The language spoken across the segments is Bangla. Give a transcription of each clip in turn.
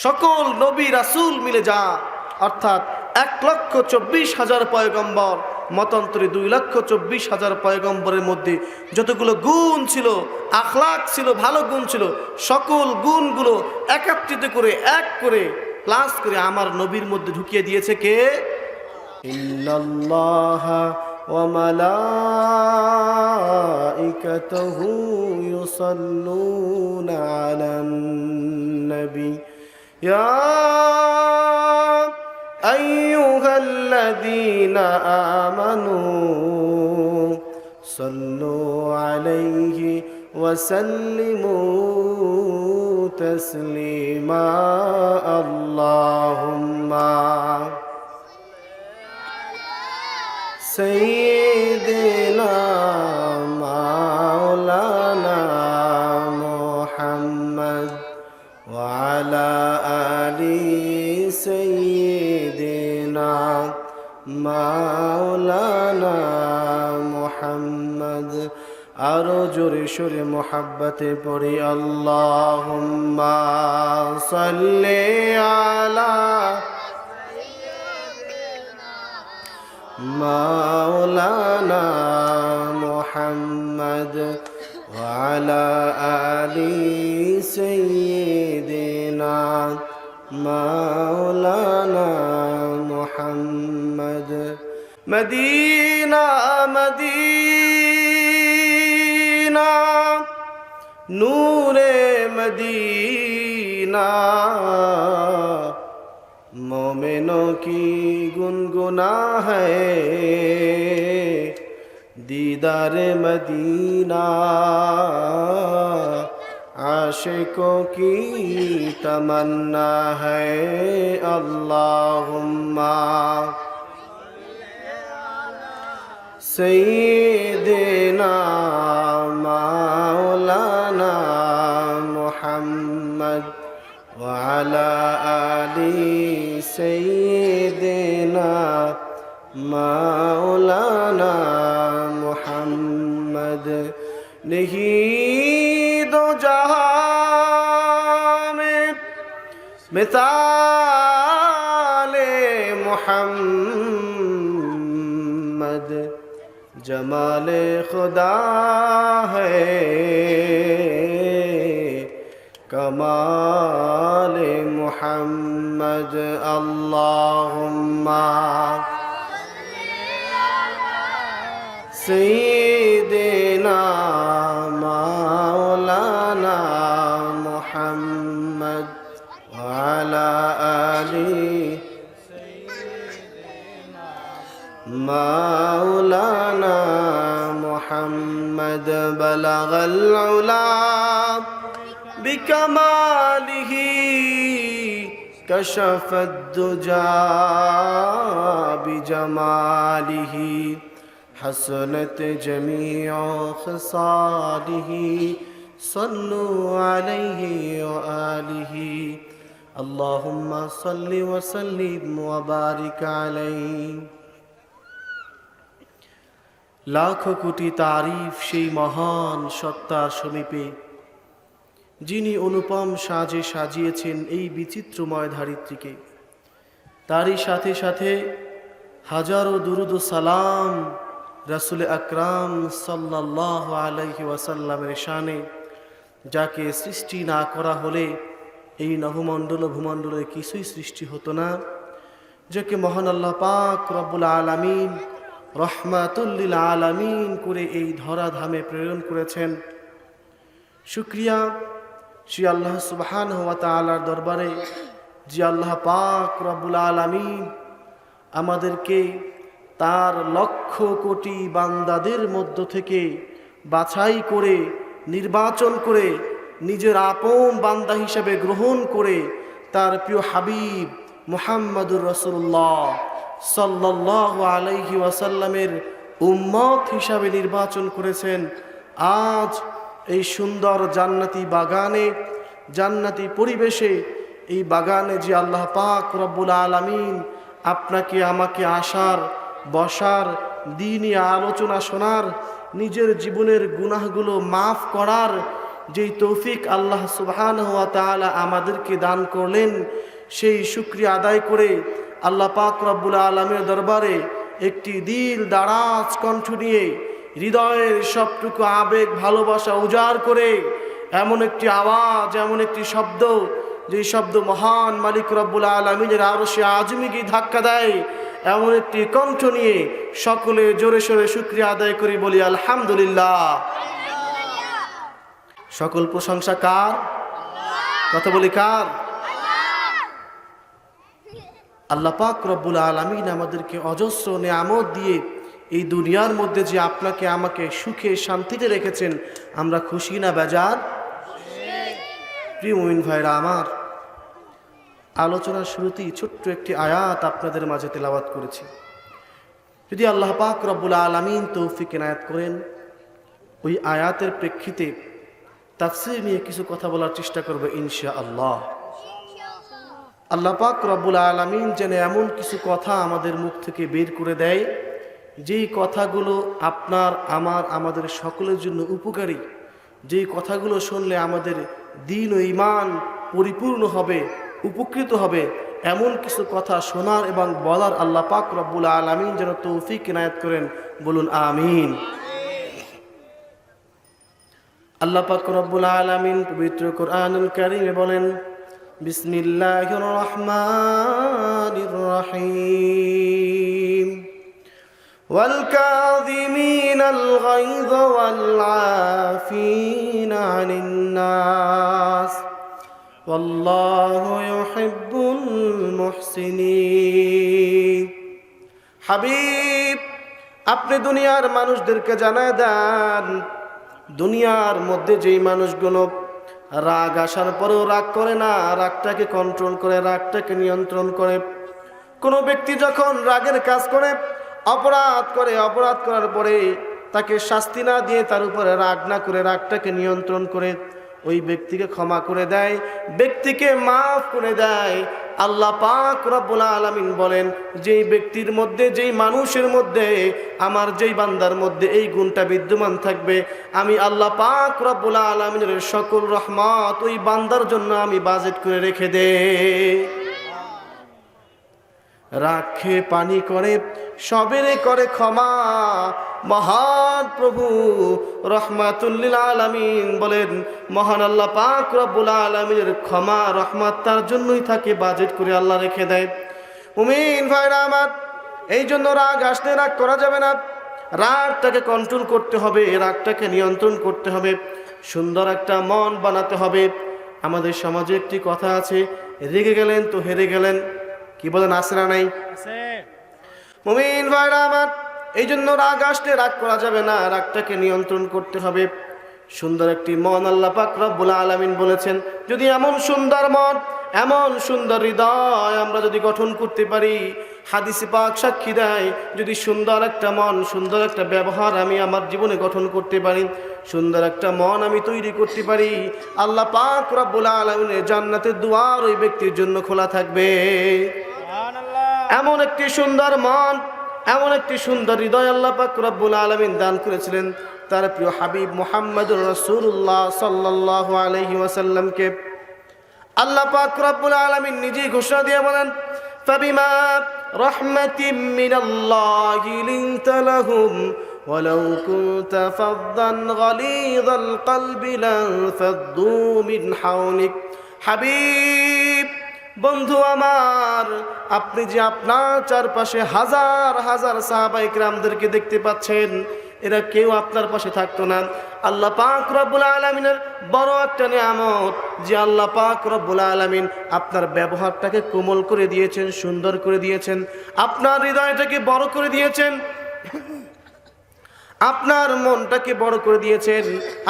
সকল নবী রাসূল মিলে যা অর্থাৎ এক লক্ষ চব্বিশ হাজার পয়গম্বর মতান্তরে দুই লক্ষ চব্বিশ হাজার পয়গম্বরের মধ্যে যতগুলো গুণ ছিল আখলাক ছিল ভালো গুণ ছিল সকল গুণগুলো একত্রিত করে এক করে প্লাস করে আমার নবীর মধ্যে ঢুকিয়ে দিয়েছে কে ইন্নাল্লাহা وملائكته يصلون على النبي يا أيها الذين آمنوا صلوا عليه وسلموا تسليما اللهم سيدنا مولانا آل سيدنا مولانا محمد আরো জোরে সোরে মোহাব্বতে পড়ি আল্লাহুম্মা সাল্লি আলা مولانا محمد وعلى آل سيدنا মাওলানা মোহাম্মদ। মদিনা মদিনা নূরে মদিনা। মোমেনো কি গুনগুনা है दीदार मदीना عاشقوں کی تمنا ہے اللہم سیدنا مولانا محمد وعلى آل سيدنا مولانا محمد نہیں মিতালে মোহাম্মদ জমাল খুদা হমাল মোহাম্মদ আল্লাহ سيدنا مولانا محمد وعلى آل مولانا محمد بلغ العلا بكماله كشف الدجى بجماله حسنت جميع خصاله صلوا عليه وآله اللهم صل وسلم وبارك عليه লাখ কোটি তারিফ সেই মহান সত্তার সমীপে যিনি অনুপম সাজে সাজিয়েছেন এই বিচিত্রময় ধারিত্রীকে তারই সাথে সাথে হাজারো দুরুদ ও সালাম রাসুল আকরাম সাল্লাহ আলহি ওয়াসাল্লামের শানে যাকে সৃষ্টি না করা হলে এই নভমণ্ডল ও ভূমণ্ডলে কিছুই সৃষ্টি হতো না। যাকে মহান আল্লাহ পাক রব্বুল আলামিন রহমাতুল্লিল আলামিন করে এই ধরাধামে প্রেরণ করেছেন। শুক্রিয়া। শ্রী আল্লাহ সুবহান হওয়া তালার দরবারে যে আল্লাহ পাক রব্বুল আলামিন আমাদেরকে তার লক্ষ কোটি বান্দাদের মধ্য থেকে বাছাই করে, নির্বাচন করে নিজের আপন বান্দা হিসেবে গ্রহণ করে তার প্রিয় হাবিব মুহাম্মাদুর রসুল্লাহ সাল্লাহ আলাইহি ওয়াসাল্লামের উম্মত হিসাবে নির্বাচন করেছেন। আজ এই সুন্দর জান্নাতি বাগানে, জান্নাতি পরিবেশে এই বাগানে যে আল্লাহ পাক রব্বুল আলামিন আপনাকে, আমাকে আসার, বসার দিনই আলোচনা শোনার, নিজের জীবনের গুনাহগুলো মাফ করার যেই তৌফিক আল্লাহ সুবহান ওয়া তাআলা আমাদেরকে দান করলেন, সেই শুক্রিয়া আদায় করে আল্লাহ পাক রব্বুল আলমের দরবারে একটি দিল দারাজ কণ্ঠ নিয়ে হৃদয়ের সবটুকু আবেগ, ভালোবাসা উজাড় করে এমন একটি আওয়াজ, এমন একটি শব্দ যে শব্দ মহান মালিক রব্বুল আলমিনের আরও সে আজমিকে ধাক্কা দেয়, এমন একটি কণ্ঠ নিয়ে সকলে জোরে সোরে শুক্রিয়া আদায় করি বলি আলহামদুলিল্লাহ। সকল প্রশংসা কার? কথা বলি কার? আল্লাহ পাক রব্বুল আলমিন আমাদেরকে অজস্র নেয়ামত দিয়ে এই দুনিয়ার মধ্যে যে আপনাকে আমাকে সুখে শান্তিতে রেখেছেন, আমরা খুশি না বেজার? প্রিয় ভাইরা আমার, আলোচনার শুরুতেই ছোট্ট একটি আয়াত আপনাদের মাঝে তেলাওয়াত করেছি। যদি আল্লাহ পাক রব্বুল আলমিন তৌফিক এনায়াত করেন, ওই আয়াতের প্রেক্ষিতে তাফসির নিয়ে কিছু কথা বলার চেষ্টা করব ইনশা আল্লাহ আল্লাহ পাক রব্বুল আলমিন যেন এমন কিছু কথা আমাদের মুখ থেকে বের করে দেয় যেই কথাগুলো আপনার আমার আমাদের সকলের জন্য উপকারী যেই কথাগুলো শুনলে আমাদের দিন ও ইমান পরিপূর্ণ হবে উপকৃত হবে এমন কিছু কথা শোনার এবং বলার আল্লাহ পাক রব্বুল আলমিন যেন তৌফিক এনায়ত করেন বলুন আমিন। আল্লাহ পাক রব্বুল আলমিন পবিত্র কোরআনুল কারিমে বলেন বিসমিল্লাহির রহমানির রহিম والكاظمين الغيظ والعافين عن الناس والله يحب المحسنين হাবিব আপনি দুনিয়ার মানুষদেরকে জানায় দেন দুনিয়ার মধ্যে যেই মানুষগুলো রাগ আসার পরেও রাগ করে না, রাগটাকে কন্ট্রোল করে, রাগটাকে নিয়ন্ত্রণ করে। কোনো ব্যক্তি যখন রাগের কাজ করে, অপরাধ করে, অপরাধ করার পরে তাকে শাস্তি না দিয়ে তার উপরে রাগ না করে, রাগটাকে নিয়ন্ত্রণ করে, ওই ব্যক্তিকে ক্ষমা করে দেয়, ব্যক্তিকে মাফ করে দেয় আল্লাহ পাক রব্বুল আলমিন বলেন, যেই ব্যক্তির মধ্যে, যেই মানুষের মধ্যে, আমার যেই বান্দার মধ্যে এই গুণটা বিদ্যমান থাকবে, আমি আল্লাহ পাক রব্বুল আলমিনের সকল রহমত ওই বান্দার জন্য আমি বাজেট করে রেখে দে। রাখে পানি করে সবেরে করে ক্ষমা। মহান প্রভু, রহমাতুল্লিল আলামিন বলেন, মহান আল্লাহ পাক রব্বুল আলমীর ক্ষমা, রহমাত তার জন্যই থাকে, বাজেট করে আল্লাহ রেখে দেয়। উমিন ভাইরা আমার, এই জন্য রাগ আসতে রাগ করা যাবে না। রাগটাকে কন্ট্রোল করতে হবে, রাগটাকে নিয়ন্ত্রণ করতে হবে। সুন্দর একটা মন বানাতে হবে। আমাদের সমাজে একটি কথা আছে, রেগে গেলেন তো হেরে গেলেন। কি বলেন আসে না নাই মুমিন ভাইরা আমার এই জন্য রাগ আসলে রাগ করা যাবে না, রাগটাকে নিয়ন্ত্রণ করতে হবে। সুন্দর একটি মন আল্লাহ পাক রব্বুল আলামিন বলেছেন, যদি এমন সুন্দর মন, এমন সুন্দর হৃদয় আমরা যদি গঠন করতে পারি, হাদিসে পাক সাক্ষী দেয়, যদি সুন্দর একটা মন, সুন্দর একটা ব্যবহার আমি আমার জীবনে গঠন করতে পারি, সুন্দর একটা মন আমি তৈরি করতে পারি, আল্লাহ পাক রব্বুল আলামিনের জান্নাতের দুয়ার ওই ব্যক্তির জন্য খোলা থাকবে। এমন একটি সুন্দর মন এমন একটি সুন্দর হৃদয় আল্লাহ পাক রব্বুল আলমিন দান করেছিলেন তার প্রিয় হাবিব মোহাম্মদুর রসুল্লাহ সাল্লাহ আলহি ওয়াসাল্লামকে আল্লাহ পাক রব্বুল আলমিন নিজেই ঘোষণা দিয়ে বলেন فبما رحمة من الله لنت لهم ولو كنت فظا غليظ القلب لانفضوا من حولك حبيب বন্ধু আমার, আপনি যে আপনার চারপাশে হাজার হাজার সাহাবাইক রামদেরকে দেখতে পাচ্ছেন, এরা কেউ আপনার পাশে থাকতো না। আল্লাহ পাক রব্বুল আলমিনের বড় একটা নিয়ামত, যে আল্লাহ পাক রব্বুল আলমিন আপনার ব্যবহারটাকে কোমল করে দিয়েছেন, সুন্দর করে দিয়েছেন, আপনার হৃদয়টাকে বড় করে দিয়েছেন, আপনার মনটাকে বড় করে দিয়েছেন,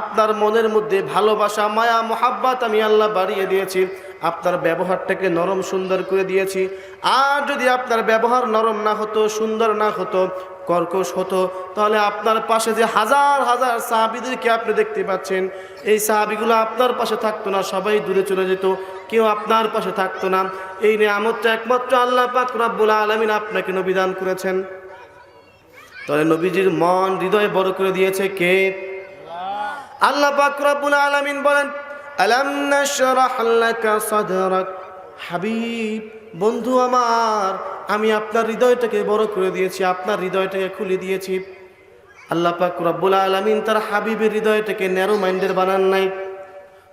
আপনার মনের মধ্যে ভালোবাসা, মায়া, মোহাব্বাত আমি আল্লাহ বাড়িয়ে দিয়েছি। আপনার ব্যবহারটাকে নরম সুন্দর করে দিয়েছি। আর যদি আপনার ব্যবহার নরম না হতো, সুন্দর না হতো, কর্কশ হতো, তাহলে আপনার পাশে যে হাজার হাজার সাহাবিদেরকে আপনি দেখতে পাচ্ছেন, এই সাহাবিগুলো আপনার পাশে থাকতো না, সবাই দূরে চলে যেত, কেউ আপনার পাশে থাকতো না। এই নিয়ামতটা একমাত্র আল্লাহ পাক রব্বুল আলমিন আপনাকে নবিধান করেছেন। তাহলে নবীজির মন হৃদয় বড় করে দিয়েছে কে? আল্লাহ পাক রব্বুল আলামিন বলেন আলাম নাশরাহ লাকা সাদরাক। হাবিব বন্ধু আমার আমি আপনার হৃদয়টাকে বড় করে দিয়েছি আপনার হৃদয়টাকে খুলে দিয়েছি। আল্লাহ পাক রব্বুল আলামিন তার হাবিবের হৃদয়টাকে ন্যারো মাইন্ডের বানান নাই।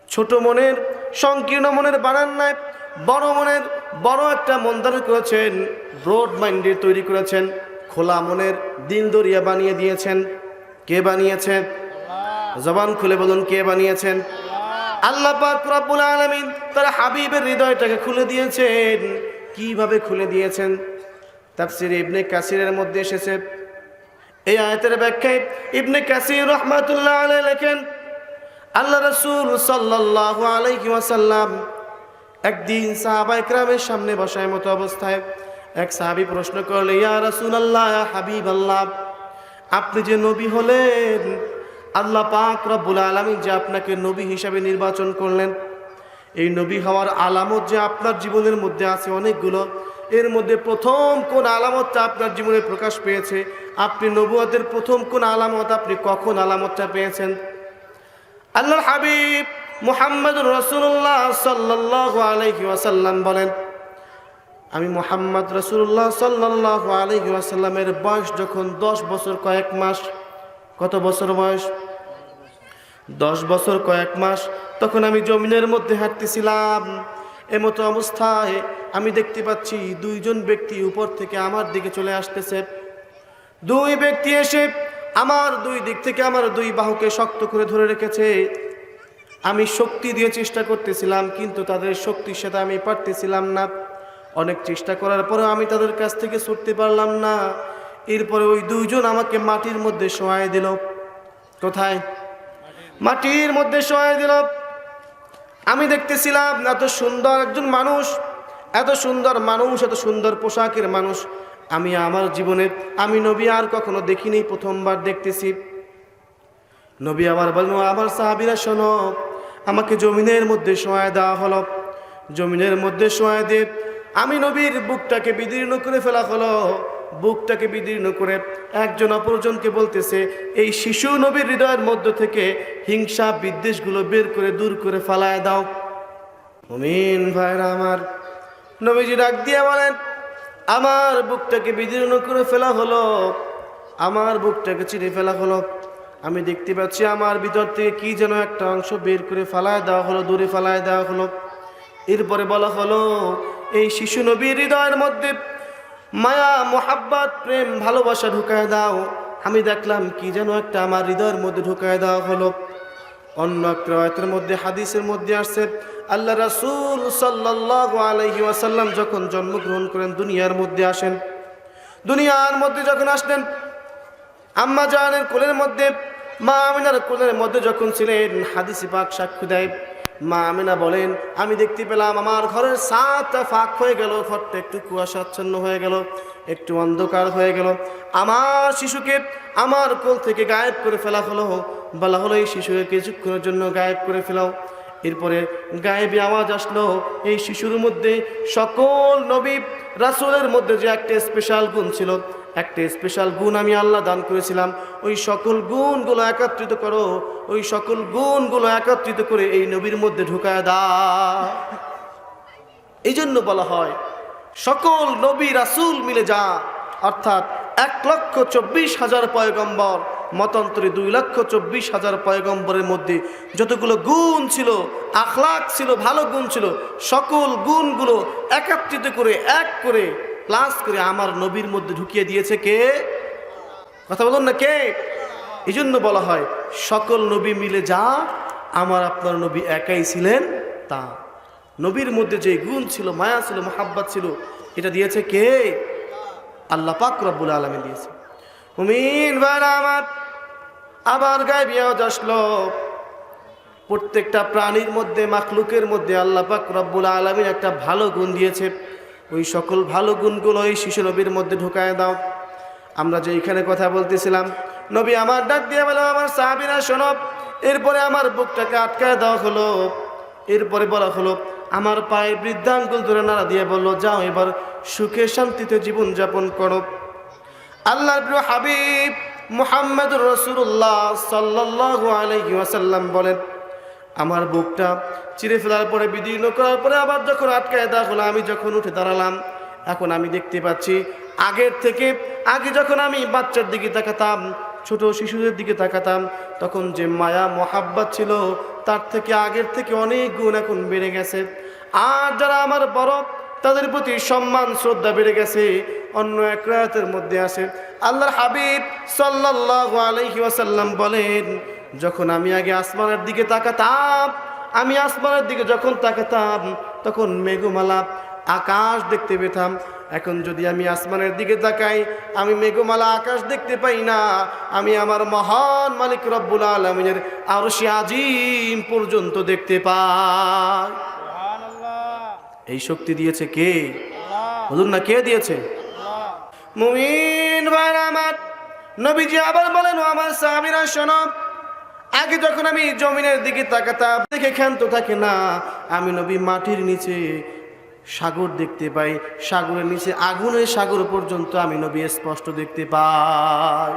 ছোট মনের সংকীর্ণ মনের বানান নাই। বড় মনের বড় একটা মন দান করেছেন ব্রড মাইন্ডের তৈরি করেছেন খোলা মনের দিন দরিয়া বানিয়ে দিয়েছেন। কে বানিয়েছে? জবান খুলে বলুন কে বানিয়েছেন? আল্লাহ পাক রব্বুল আলামিন তার হাবিবের হৃদয়টাকে খুলে দিয়েছেন। কীভাবে খুলে দিয়েছেন? তাফসির ইবনে কাসিরের মধ্যে এসেছে। এই আয়াতের ব্যাখ্যায় ইবনে কাসির রহমাতুল্লাহ আলাইহি লেখেন, আল্লাহ রসুল সাল্লাহ আলাইহি ওয়াসাল্লাম একদিন সাহাবা ইকরামের সামনে বসায় মতো অবস্থায় এক সাহাবী প্রশ্ন করলে ইয়া রসুল আল্লাহ হাবিব আল্লাহ আপনি যে নবী হলেন আল্লাহ পাক রব্বুল আলমী যে আপনাকে নবী হিসাবে নির্বাচন করলেন, এই নবী হওয়ার আলামত যে আপনার জীবনের মধ্যে আছে অনেকগুলো, এর মধ্যে প্রথম কোন আলামতটা আপনার জীবনে প্রকাশ পেয়েছে? আপনি নবুয়াদের প্রথম কোন আলামত আপনি কখন আলামতটা পেয়েছেন? আল্লাহর হাবিব মুহাম্মদ রসুল্লাহ সাল্লাহ আলহি ওয়াসাল্লাম বলেন, আমি মোহাম্মদ রসুল্লাহ সাল্লাহ আলহি ওয়াসাল্লামের বয়স যখন দশ বছর কয়েক মাস কত বছর বয়স? দশ বছর কয়েক মাস। তখন আমি জমিনের মধ্যে হাঁটতেছিলাম। এমতো অবস্থায় আমি দেখতে পাচ্ছি দুইজন ব্যক্তি উপর থেকে আমার দিকে চলে আসতেছে। দুই ব্যক্তি এসে আমার দুই দিক থেকে আমার দুই বাহুকে শক্ত করে ধরে রেখেছে। আমি শক্তি দিয়ে চেষ্টা করতেছিলাম, কিন্তু তাদের শক্তির সাথে আমি পারতেছিলাম না। অনেক চেষ্টা করার পরেও আমি তাদের কাছ থেকে ছুটতে পারলাম না। এরপরে ওই দুইজন আমাকে মাটির মধ্যে শোয়াই দিল। কোথায়? মাটির মধ্যে শোয়াই দিল। আমি দেখতেছিলাম, এত সুন্দর একজন মানুষ, এত সুন্দর মানুষ, এত সুন্দর পোশাকের মানুষ। আমি আমার জীবনে আমি নবী আর কখনো দেখিনি, প্রথমবার দেখতেছি। নবী আবার বলল, আমার সাহাবিরা শোনো, আমাকে জমিনের মধ্যে শোয়া দেওয়া হলো। জমিনের মধ্যে শোয়া দিয়ে আমি নবীর বুকটাকে বিদীর্ণ করে ফেলা হলো। বুকটাকে বিদীর্ণ করে একজন অপরজনকে বলতেছে, এই শিশু নবীর হৃদয়ের মধ্য থেকে হিংসা, বিদ্বেষগুলো বের করে, দূর করে ফালায় দাও। মুমিন ভাইরা আমার, নবীজি ডাক দিয়ে বলেন, আমার বুকটাকে বিদীর্ণ করে ফেলা হলো, আমার বুকটাকে চিড়ে ফেলা হলো। আমি দেখতে পাচ্ছি আমার ভিতর থেকে কি যেন একটা অংশ বের করে ফালায় দেওয়া হলো, দূরে ফালায় দেওয়া হলো। এরপরে বলা হলো, এই শিশু নবীর হৃদয়ের মধ্যে মায়া, মোহাব্বত, প্রেম, ভালোবাসা ঢুকায় দাও। আমি দেখলাম কি যেন একটা আমার হৃদয়ের মধ্যে ঢুকায় দেওয়া হলো। অন্য একটা আয়াতের মধ্যে, হাদিসের মধ্যে আসছে, আল্লাহ রাসূল আলাইহি ওয়াসাল্লাম যখন জন্মগ্রহণ করেন, দুনিয়ার মধ্যে আসেন। দুনিয়ার মধ্যে যখন আসলেন, আম্মা জানের কোলের মধ্যে, মা আমিনার কোলের মধ্যে যখন ছিলেন, হাদিসি পাক সাক্ষ্য দেয়। মা আমিনা বলেন, আমি দেখতে পেলাম আমার ঘরের সাতটা ফাঁক হয়ে গেল, ঘরটা একটু কুয়াশাচ্ছন্ন হয়ে গেল, একটু অন্ধকার হয়ে গেল। আমার শিশুকে আমার কোল থেকে গায়েব করে ফেলা হলো। বলা হলো, এই শিশুকে কিছুক্ষণের জন্য গায়েব করে ফেলাও। এরপরে গায়েবী আওয়াজ আসলো, এই শিশুর মধ্যে সকল নবী রাসূলের মধ্যে যে একটা স্পেশাল গুণ ছিল একটা স্পেশাল গুণ আমি আল্লাহ দান করেছিলাম। ওই সকল গুণগুলো একত্রিত করো, ওই সকল গুণগুলো একত্রিত করে এই নবীর মধ্যে ঢুকায় দাও। এই জন্য বলা হয়, সকল নবী রাসুল মিলে যা, অর্থাৎ এক লক্ষ চব্বিশ হাজার পয়গম্বর, মতান্তরে দুই লক্ষ চব্বিশ হাজার পয়গম্বরের মধ্যে যতগুলো গুণ ছিল আখলাক ছিল, ভালো গুণ ছিল, সকল গুণগুলো একত্রিত করে, এক করে প্লাস করে আমার নবীর মধ্যে ঢুকিয়ে দিয়েছে কে? কথা বলুন না, কে? এই জন্য বলা হয়, সকল নবী মিলে যা, আমার আপনার নবী একাই ছিলেন তা। নবীর মধ্যে যে গুণ ছিল, মায়া ছিল, মোহাব্বত ছিল, এটা দিয়েছে কে? আল্লাহ পাক রব্বুল আলমী দিয়েছে। আমার, আবার গায়ে বিয়াজ আসলো। প্রত্যেকটা প্রাণীর মধ্যে, মাখলুকের মধ্যে আল্লাহ পাক রব্বুল আলমীর একটা ভালো গুণ দিয়েছে। ওই সকল ভালো গুণগুলো এই শিশু নবীর মধ্যে ঢুকায় দাও। আমরা যে এখানে কথা বলতেছিলাম, নবী আমার ডাক দিয়ে বলো, আমার সাহাবিরা, শোনো, এরপরে আমার বুকটাকে আটকায় দেওয়া হলো। এরপরে বলা হলো, আমার পায়ে বৃদ্ধাঙ্গুল ধরে নাড়া দিয়ে বলল, যাও এবার সুখে শান্তিতে জীবন যাপন করো। আল্লাহর প্রিয় হাবিব মোহাম্মদ রসুল্লাহ সাল্লাহ আলহি ওয়াসাল্লাম বলেন আমার বুকটা চিরে ফেলার পরে, বিদীর্ণ করার পরে আবার যখন আটকায় হলো আমি যখন উঠে দাঁড়ালাম, এখন আমি দেখতে পাচ্ছি আগের থেকে, আগে যখন আমি বাচ্চার দিকে তাকাতাম, ছোট শিশুদের দিকে তাকাতাম, তখন যে মায়া, মহাব্বাত ছিল, তার থেকে আগের থেকে অনেক গুণ এখন বেড়ে গেছে। আর যারা আমার বড়, তাদের প্রতি সম্মান, শ্রদ্ধা বেড়ে গেছে, অন্য এক রায়াতের মধ্যে আছে। আল্লাহর হাবিব সাল্লাল্লাহু আলাইহি ওয়াসাল্লাম বলেন যখন আমি আগে আসমানের দিকে তাকাতাম আমি আসমানের দিকে যখন তাকাতাম তখন মেঘমালা আকাশ দেখতে পেতাম। এখন যদি আমি আসমানের দিকে তাকাই আমি মেঘমালা আকাশ দেখতে পাই না। আমি আমার মহান মালিক রব্বুল আলমিনের আরও সে আজিম পর্যন্ত দেখতে পাই। এই শক্তি দিয়েছে কে? বলুন না কে দিয়েছে? মুমিন আমার নবীজি আবার বলেন আমার সাহাবীরা শোনো আগে যখন আমি জমিনের দিকে তাকাতাম, দেখে ক্ষান্ত থাকে, না, আমি নবী মাটির নিচে সাগর দেখতে পাই। সাগরের নিচে আগুনের সাগর পর্যন্ত আমি নবী স্পষ্ট দেখতে পাই।